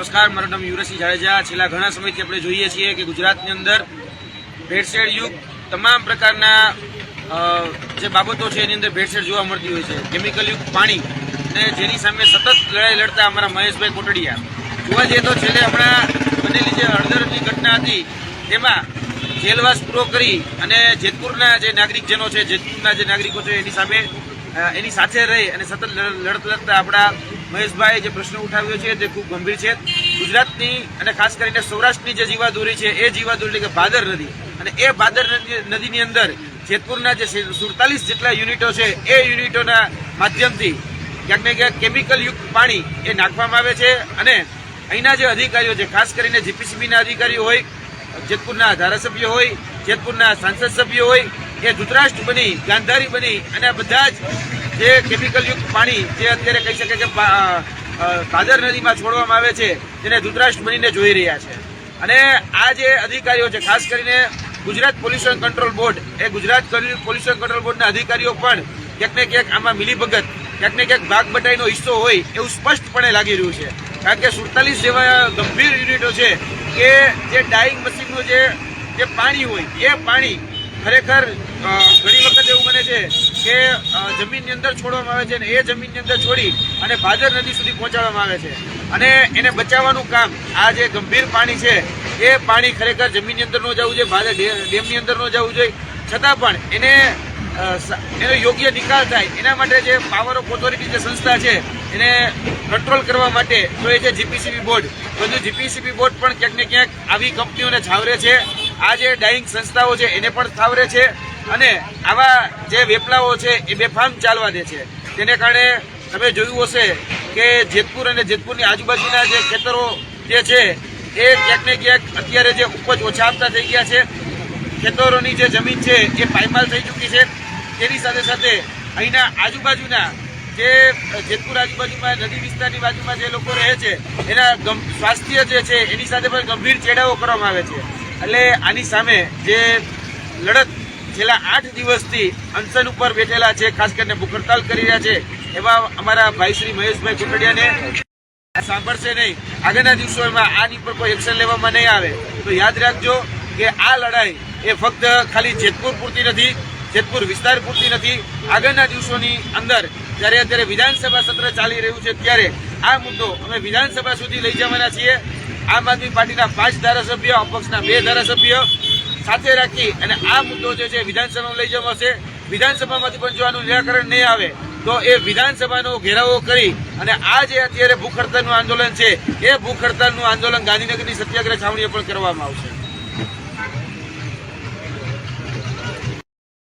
નમસ્કાર, મારું નામ યુવરાજસિંહ જાડેજા. છેલ્લા ઘણા સમયથી આપણે જોઈએ છીએ કે ગુજરાતની અંદર ભેળસેળ યુગ તમામ પ્રકારના જે બાબતો છે એની અંદર ભેળસેળ જોવા મળતી હોય છે. કેમિકલ યુક્ત પાણી અને જેની સામે સતત લડાઈ લડતા અમારા મહેશભાઈ કોટડિયા. જોવા જઈએ તો છેલ્લે હમણાં બનેલી જે હળદરની ઘટના હતી, તેમાં જેલવાસ પૂરો કરી અને જેતપુરના જે નાગરિકજનો છે, જેતપુરના જે નાગરિકો છે એની સામે એની સાથે રહી અને સતત લડત લડતા આપણા મહેશભાઈ જે પ્રશ્ન ઉઠાવ્યો છે તે ખૂબ ગંભીર છે. ગુજરાતની અને ખાસ કરીને સૌરાષ્ટ્રની જે જીવાદોરી છે, એ જીવાદોરી કે ભાદર નદી. અને એ ભાદર નદી- નદીની અંદર જેતપુરના જે સુડતાલીસ જેટલા યુનિટો છે, એ યુનિટોના માધ્યમથી ક્યાંક ને ક્યાંક કેમિકલ યુક્ત પાણી એ નાખવામાં આવે છે અને અહીંના જે અધિકારીઓ છે, ખાસ કરીને જીપીસીબીના અધિકારીઓ હોય, જેતપુરના ધારાસભ્ય હોય, જેતપુરના સાંસદ સભ્યો હોય એ ધૃતરાષ્ટ્ર બની, ગાંધારી બની અને બધા જ જે કેમિકલયુક્ત પાણી જે અત્યારે કહી શકે કે કાદર નદીમાં છોડવામાં આવે છે, તેને ધૃતરાષ્ટ્ર બનીને જોઈ રહ્યા છે. અને આ જે અધિકારીઓ છે, ખાસ કરીને ગુજરાત પોલ્યુશન કંટ્રોલ બોર્ડ, એ ગુજરાત પોલ્યુશન કંટ્રોલ બોર્ડના અધિકારીઓ પણ ક્યાંક ને ક્યાંક આમાં મિલીભગત, ક્યાંક ને ક્યાંક ભાગ બટાઈનો હિસ્સો હોય એવું સ્પષ્ટપણે લાગી રહ્યું છે. કારણ કે સુડતાલીસ જેવા ગંભીર યુનિટો છે કે જે ડાઈંગ મશીનનું જે જે પાણી હોય, એ પાણી ખરેખર ઘણી વખત એવું બને છે કે જમીનની અંદર છોડવામાં આવે છે અને એ જમીનની અંદર છોડી અને ભાદર નદી સુધી પહોંચાડવામાં આવે છે. અને એને બચાવવાનું કામ, આ જે ગંભીર પાણી છે, એ પાણી ખરેખર જમીનની અંદર ન જવું જોઈએ, ભાદર ડેમની અંદર ન જવું જોઈએ. છતાં પણ એને એનો યોગ્ય નિકાલ થાય, એના માટે જે પાવર ઓફ ઓથોરિટી જે સંસ્થા છે, એને કંટ્રોલ કરવા માટે તો એ છે જીપીસીબી બોર્ડ બધું જીપીસીબી બોર્ડ પણ ક્યાંક ને ક્યાંક આવી કંપનીઓને છાવરે છે. આ જે ડાઈંગ સંસ્થાઓ છે, એને પણ થાવરે છે અને આવા જે વેપલાઓ છે, એ બેફામ ચાલવા દે છે. તેને કારણે તમે જોયું હશે કે જેતપુર અને જેતપુરની આજુબાજુના જે ખેતરો જે છે, એ ક્યાંક ક્યાંક અત્યારે જે ઉપજ ઓછા આપતા થઈ ગયા છે. ખેતરોની જે જમીન છે, એ પાયમાલ થઈ ચૂકી છે. તેની સાથે સાથે અહીંના આજુબાજુના જે જેતપુર આજુબાજુમાં, નદી વિસ્તારની બાજુમાં જે લોકો રહે છે, એના સ્વાસ્થ્ય જે છે, એની સાથે પણ ગંભીર ચેડાઓ કરવામાં આવે છે. એટલે આની સામે જે લડત છેલ્લા આઠ દિવસથી અનશન ઉપર બેઠેલા છે, ખાસ કરીને ભૂખ હડતાલ કરી રહ્યા છે, એવા અમારા ભાઈ શ્રી મહેશભાઈ કુકડિયાને સાંભળશે નહીં. આગળના દિવસોમાં આની પર કોઈ એક્શન લેવામાં નહીં આવે. તો યાદ રાખજો કે આ લડાઈ એ ફક્ત ખાલી જેતપુર પૂરતી નથી, જેતપુર વિસ્તાર પૂરતી નથી. આગળના દિવસોની અંદર જ્યારે અત્યારે વિધાનસભા સત્ર ચાલી રહ્યું છે, ત્યારે આ મુદ્દો અમે વિધાનસભા સુધી લઈ જવાના છીએ. આમ આદમી પાર્ટીના પાંચ ધારાસભ્ય, અપક્ષના બે ધારાસભ્ય સાથે રાખી અને આ મુદ્દો જે છે વિધાનસભામાં લઈ જવાશે વિધાનસભામાંથી પણ જો આનું નિરાકરણ નહીં આવે, તો એ વિધાનસભાનો ઘેરાવો કરી અને આ જે અત્યારે ભૂખ હડતાલનું આંદોલન છે, એ ભૂખ હડતાલનું આંદોલન ગાંધીનગરની સત્યાગ્રહ છાવણીએ પણ કરવામાં આવશે.